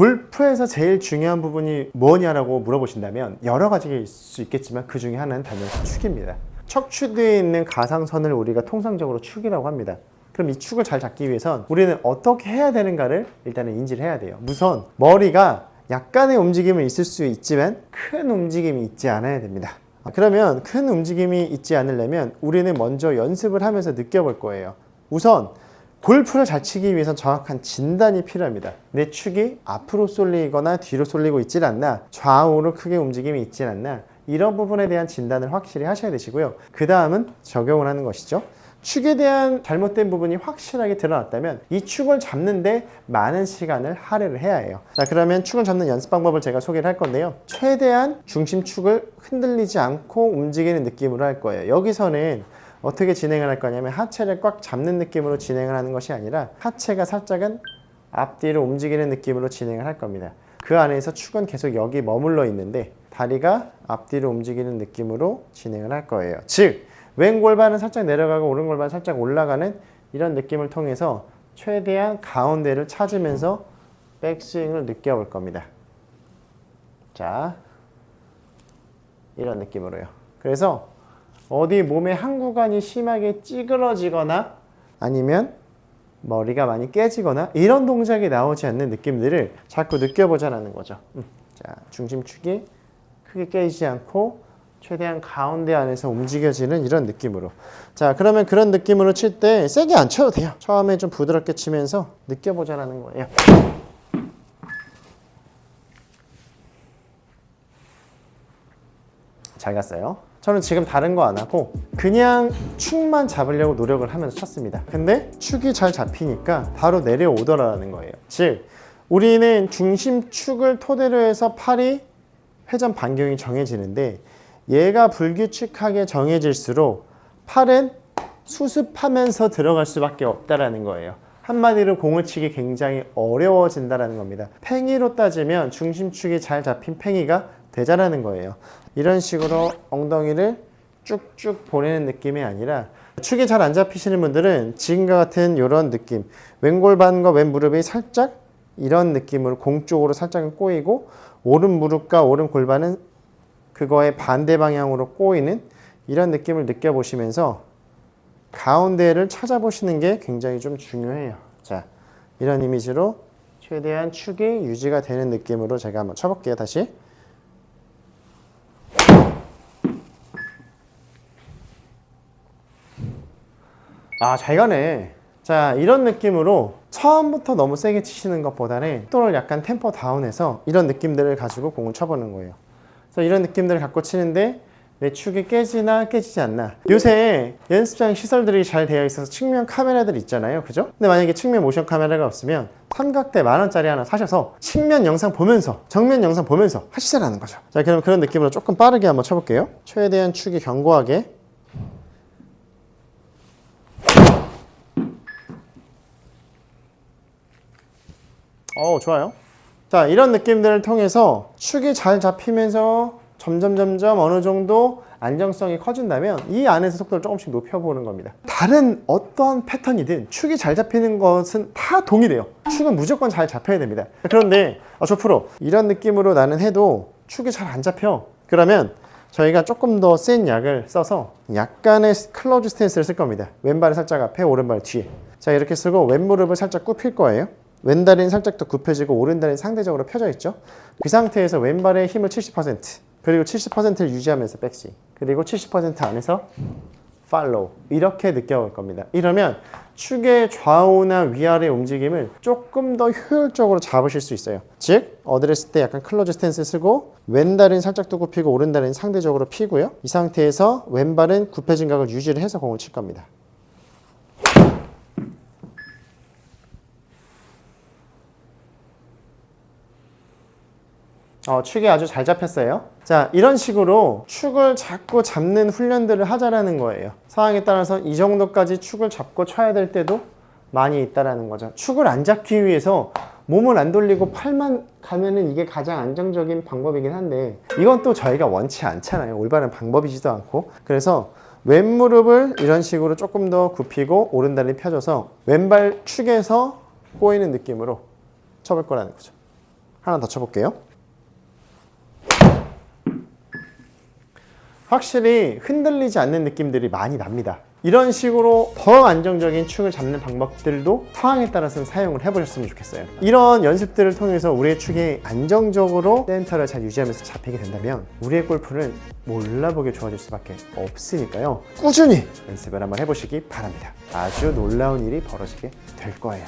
골프에서 제일 중요한 부분이 뭐냐라고 물어보신다면 여러 가지가 있을 수 있겠지만 그 중에 하나는 단연 축입니다. 척추대에 있는 가상선을 우리가 통상적으로 축이라고 합니다. 그럼 이 축을 잘 잡기 위해선 우리는 어떻게 해야 되는가를 일단은 인지를 해야 돼요. 우선 머리가 약간의 움직임은 있을 수 있지만 큰 움직임이 있지 않아야 됩니다. 아, 그러면 큰 움직임이 있지 않으려면 우리는 먼저 연습을 하면서 느껴볼 거예요. 우선 골프를 잘 치기 위해선 정확한 진단이 필요합니다. 내 축이 앞으로 쏠리거나 뒤로 쏠리고 있질 않나, 좌우로 크게 움직임이 있질 않나, 이런 부분에 대한 진단을 확실히 하셔야 되시고요. 그 다음은 적용을 하는 것이죠. 축에 대한 잘못된 부분이 확실하게 드러났다면 이 축을 잡는데 많은 시간을 할애를 해야 해요. 자, 그러면 축을 잡는 연습 방법을 제가 소개를 할 건데요. 최대한 중심축을 흔들리지 않고 움직이는 느낌으로 할 거예요. 여기서는 어떻게 진행을 할 거냐면 하체를 꽉 잡는 느낌으로 진행을 하는 것이 아니라 하체가 살짝은 앞뒤로 움직이는 느낌으로 진행을 할 겁니다. 그 안에서 축은 계속 여기 머물러 있는데 다리가 앞뒤로 움직이는 느낌으로 진행을 할 거예요. 즉, 왼 골반은 살짝 내려가고 오른 골반 살짝 올라가는 이런 느낌을 통해서 최대한 가운데를 찾으면서 백스윙을 느껴볼 겁니다. 자, 이런 느낌으로요. 그래서 어디 몸의 한 구간이 심하게 찌그러지거나 아니면 머리가 많이 깨지거나 이런 동작이 나오지 않는 느낌들을 자꾸 느껴보자는 거죠. 음. 자, 중심축이 크게 깨지지 않고 최대한 가운데 안에서 움직여지는 이런 느낌으로. 자, 그러면 그런 느낌으로 칠 때 세게 안 쳐도 돼요. 처음에 좀 부드럽게 치면서 느껴보자는 거예요. 잘 갔어요. 저는 지금 다른 거 안 하고 그냥 축만 잡으려고 노력을 하면서 쳤습니다. 근데 축이 잘 잡히니까 바로 내려오더라는 거예요. 즉, 우리는 중심축을 토대로 해서 팔이 회전 반경이 정해지는데 얘가 불규칙하게 정해질수록 팔은 수습하면서 들어갈 수밖에 없다라는 거예요. 한마디로 공을 치기 굉장히 어려워진다라는 겁니다. 팽이로 따지면 중심축이 잘 잡힌 팽이가 되자라는 거예요. 이런 식으로 엉덩이를 쭉쭉 보내는 느낌이 아니라 축이 잘 안 잡히시는 분들은 지금과 같은 이런 느낌 왼골반과 왼 무릎이 살짝 이런 느낌으로 공 쪽으로 살짝 꼬이고 오른 무릎과 오른 골반은 그거의 반대 방향으로 꼬이는 이런 느낌을 느껴보시면서 가운데를 찾아보시는 게 굉장히 좀 중요해요. 자, 이런 이미지로 최대한 축이 유지가 되는 느낌으로 제가 한번 쳐볼게요. 다시. 아, 잘 가네. 자, 이런 느낌으로 처음부터 너무 세게 치시는 것보다는 속도를 약간 템포 다운해서 이런 느낌들을 가지고 공을 쳐보는 거예요. 그래서 이런 느낌들을 갖고 치는데 내 축이 깨지나 깨지지 않나. 요새 연습장 시설들이 잘 되어 있어서 측면 카메라들 있잖아요. 그죠? 근데 만약에 측면 모션 카메라가 없으면 삼각대 만 원짜리 하나 사셔서 측면 영상 보면서 정면 영상 보면서 하시자라는 거죠. 자, 그럼 그런 느낌으로 조금 빠르게 한번 쳐볼게요. 최대한 축이 견고하게 어 좋아요. 자 이런 느낌들을 통해서 축이 잘 잡히면서 점점 점점 어느 정도 안정성이 커진다면 이 안에서 속도를 조금씩 높여보는 겁니다. 다른 어떠한 패턴이든 축이 잘 잡히는 것은 다 동일해요. 축은 무조건 잘 잡혀야 됩니다. 그런데 아, 저 프로 이런 느낌으로 나는 해도 축이 잘 안 잡혀. 그러면 저희가 조금 더 센 약을 써서 약간의 클로즈 스탠스를 쓸 겁니다. 왼발을 살짝 앞에, 오른발 뒤에. 자 이렇게 쓰고 왼무릎을 살짝 굽힐 거예요. 왼다리는 살짝 더 굽혀지고 오른다리는 상대적으로 펴져 있죠. 그 상태에서 왼발의 힘을 70% 그리고 70%를 유지하면서 백스윙 그리고 70% 안에서 팔로우 이렇게 느껴볼 겁니다. 이러면 축의 좌우나 위아래 움직임을 조금 더 효율적으로 잡으실 수 있어요. 즉 어드레스 때 약간 클로즈 스탠스 쓰고 왼다리는 살짝 더 굽히고 오른다리는 상대적으로 피고요. 이 상태에서 왼발은 굽혀진 각을 유지를 해서 공을 칠 겁니다. 어, 축이 아주 잘 잡혔어요. 자, 이런 식으로 축을 자꾸 잡는 훈련들을 하자라는 거예요. 상황에 따라서 이 정도까지 축을 잡고 쳐야 될 때도 많이 있다라는 거죠. 축을 안 잡기 위해서 몸을 안 돌리고 팔만 가면은 이게 가장 안정적인 방법이긴 한데 이건 또 저희가 원치 않잖아요. 올바른 방법이지도 않고. 그래서 왼무릎을 이런 식으로 조금 더 굽히고 오른다리 펴줘서 왼발 축에서 꼬이는 느낌으로 쳐볼 거라는 거죠. 하나 더 쳐볼게요. 확실히 흔들리지 않는 느낌들이 많이 납니다. 이런 식으로 더 안정적인 축을 잡는 방법들도 상황에 따라서는 사용을 해보셨으면 좋겠어요. 이런 연습들을 통해서 우리의 축이 안정적으로 센터를 잘 유지하면서 잡히게 된다면 우리의 골프는 몰라보게 좋아질 수밖에 없으니까요. 꾸준히 연습을 한번 해보시기 바랍니다. 아주 놀라운 일이 벌어지게 될 거예요.